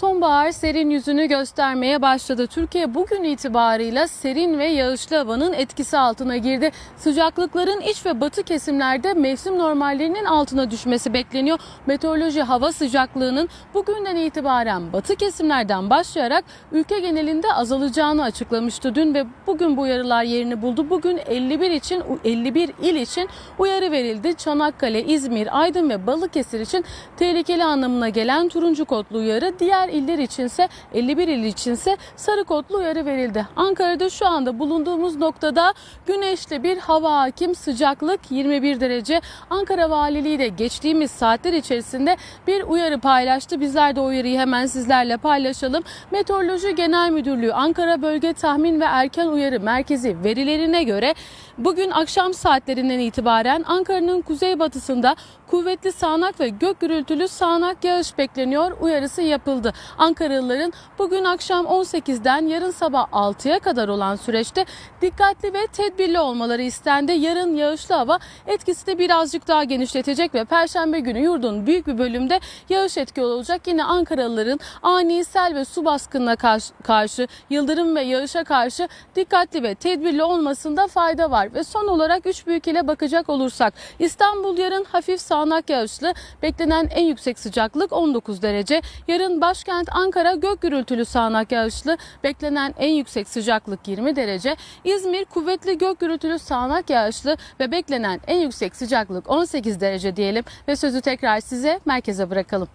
Sonbahar serin yüzünü göstermeye başladı. Türkiye bugün itibarıyla serin ve yağışlı havanın etkisi altına girdi. Sıcaklıkların iç ve batı kesimlerde mevsim normallerinin altına düşmesi bekleniyor. Meteoroloji hava sıcaklığının bugünden itibaren batı kesimlerden başlayarak ülke genelinde azalacağını açıklamıştı dün ve bugün bu uyarılar yerini buldu. Bugün 51 için 51 il için uyarı verildi. Çanakkale, İzmir, Aydın ve Balıkesir için tehlikeli anlamına gelen turuncu kodlu uyarı. Diğer iller içinse 51 il içinse sarı kodlu uyarı verildi. Ankara'da şu anda bulunduğumuz noktada güneşli bir hava hakim sıcaklık 21 derece. Ankara Valiliği de geçtiğimiz saatler içerisinde bir uyarı paylaştı. Bizler de o uyarıyı hemen sizlerle paylaşalım. Meteoroloji Genel Müdürlüğü Ankara Bölge Tahmin ve Erken Uyarı Merkezi verilerine göre bugün akşam saatlerinden itibaren Ankara'nın kuzeybatısında kuvvetli sağanak ve gök gürültülü sağanak yağış bekleniyor uyarısı yapıldı. Ankaralıların bugün akşam 18'den yarın sabah 6'ya kadar olan süreçte dikkatli ve tedbirli olmaları istendi. Yarın yağışlı hava etkisini birazcık daha genişletecek ve perşembe günü yurdun büyük bir bölümde yağış etkili olacak. Yine Ankaralıların ani sel ve su baskınına karşı, karşı yıldırım ve yağışa karşı dikkatli ve tedbirli olmasında fayda var. Ve son olarak 3 büyük ile bakacak olursak İstanbul yarın hafif sağanak yağışlı beklenen en yüksek sıcaklık 19 derece. Yarın başkent Ankara gök gürültülü sağanak yağışlı beklenen en yüksek sıcaklık 20 derece. İzmir kuvvetli gök gürültülü sağanak yağışlı ve beklenen en yüksek sıcaklık 18 derece diyelim ve sözü tekrar size merkeze bırakalım.